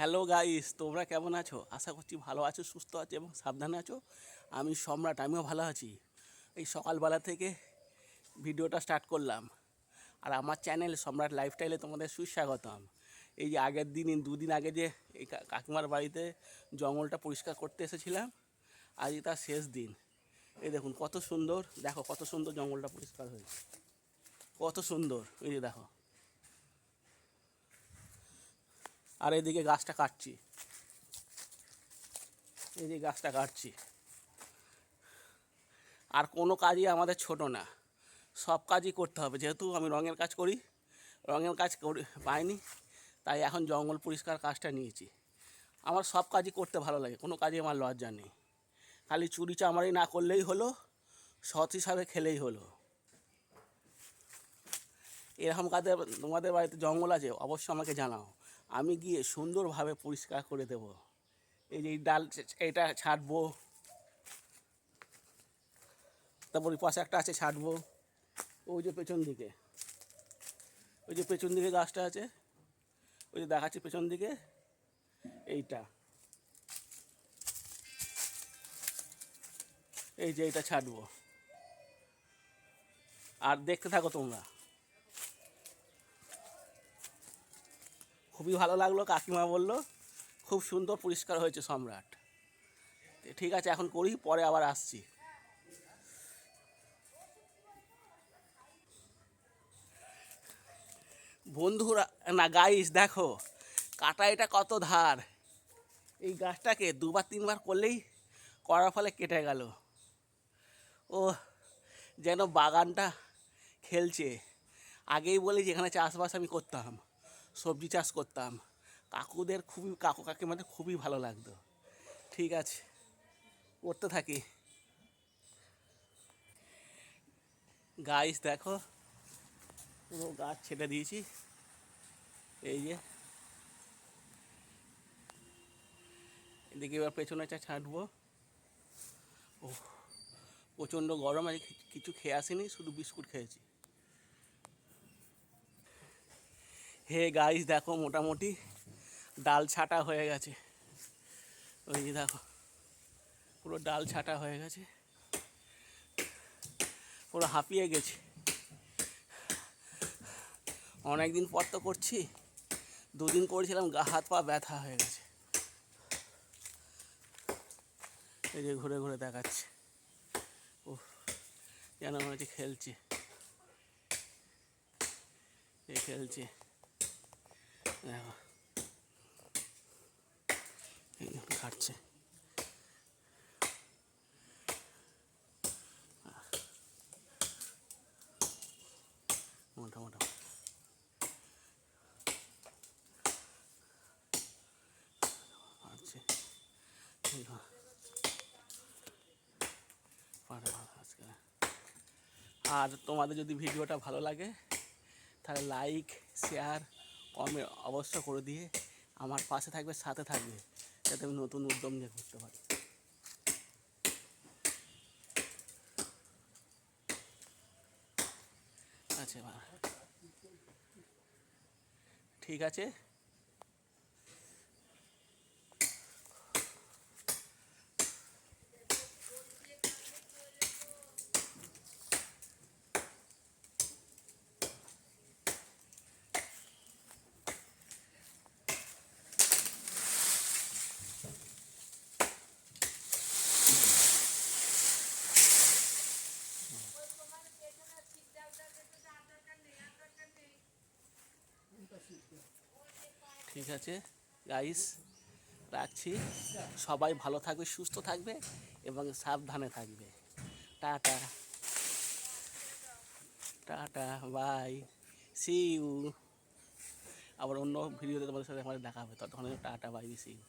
Hello guys, তোমরা কেমন আছো? আশা করছি ভালো আছো, সুস্থ আছো এবং সাবধানে আছো। আমি সম্রাট, আমিও ভালো আছি। এই সকালবেলা থেকে ভিডিওটা স্টার্ট করলাম। আর আমার চ্যানেল সম্রাট লাইফস্টাইলে তোমাদের সুস্বাগতম। এই যে আগের দিন, দুদিন আগে যে এই কাকিমার বাড়িতে জঙ্গলটা পরিষ্কার করতে এসেছিলাম, আজ তার শেষ দিন। এই দেখুন, কত সুন্দর, দেখো কত সুন্দর জঙ্গলটা পরিষ্কার হয়েছে। কত সুন্দর, এই যে দেখো। আর এদিকে গাছটা কাটছি। যে গাছটা কাটছি। আর কোনো কাজই আমাদের ছোট না। সব কাজই করতে হবে। যেহেতু আমি রঙের কাজ করি, রঙের কাজ করি, পাইনি, তাই এখন জঙ্গল পরিষ্কার কাজটা নিয়েছি। আমার সব কাজই করতে ভালো লাগে, কোনো কাজে আমার লজ্জা নেই। খালি চুরি চামারি না করলেই হলো, সৎ হিসাবে খেলেই হলো। এরকম কাজে তোমাদের বাড়িতে জঙ্গল আছে, অবশ্যই আমাকে জানাও। আমি গিয়ে সুন্দরভাবে পরিষ্কার করে দেব। এই যে ডাল, এটা ছাড়বো তারপর পাশে একটা আছে ছাড়বো ওই যে পেছন দিকে। ওই যে পেছন দিকে গাছটা আছে। ওই যে দেখাচ্ছে পেছন দিকে। এইটা। এই যে এইটা ছাড়বো আর দেখতে থাকো তোমরা। খুবই ভালো লাগল, কাকিমা বলল, খুব সুন্দর পরিষ্কার হয়েছে সম্রাট। ঠিক আছে, এখন করি, পরে আবার আসছি। বন্ধুরা, না গাইস দেখো কাটা এটা কত ধার। এই গাছটাকে দুবার, তিনবার করলেই করার ফলে কেটে গেল। ও যেন বাগানটা খেলছে। আগেই বলি যেখানে চাষবাস আমি করতাম। সবজি চাষ করতাম। কাকুদের খুবই, কাকু কাকিমাদের খুবই ভালো লাগতো। ঠিক আছে করতে থাকি। গাছ দেখো, পুরো গাছ ছেটে দিয়েছি। এই যে, এদিকে এবার পেছনেটা ছাঁটবো। ও প্রচণ্ড গরম, আজ কিছু খেয়ে আসিনি, শুধু বিস্কুট খেয়েছি। হে গাইস দেখো মোটামুটি ডাল ছাটা হয়ে গেছে। ওই দেখো, পুরো ডাল ছাটা হয়ে গেছে। পুরো হাঁপিয়ে গেছে। অনেক দিন পর তো করছি, দুদিন করেছিলাম, গা হাত পা ব্যথা হয়ে গেছে। এই যে ঘুরে ঘুরে দেখাচ্ছে। ও যেন মনে হচ্ছে খেলছে। খেলছে। কাটছে মোটা মোটা আর তোমাদের যদি ভিডিওটা ভালো লাগে তাহলে লাইক শেয়ার কমেন্ট অবস্থা করে দিয়ে আমার পাশে থাকবে, সাথে থাকবে, যাতে আমি নতুন উদ্যম নিয়ে করতে পারি। আচ্ছা ঠিক আছে। ঠিক আছে? গাইস রাখছি। সবাই ভালো থাকবে, সুস্থ থাকবে এবং সাবধানে থাকবে। Tata. Tata bye see you আবার অন্য ভিডিওতে তোমাদের সাথে আমাদের দেখা হবে। ততক্ষণ টাটা বাই সি ইউ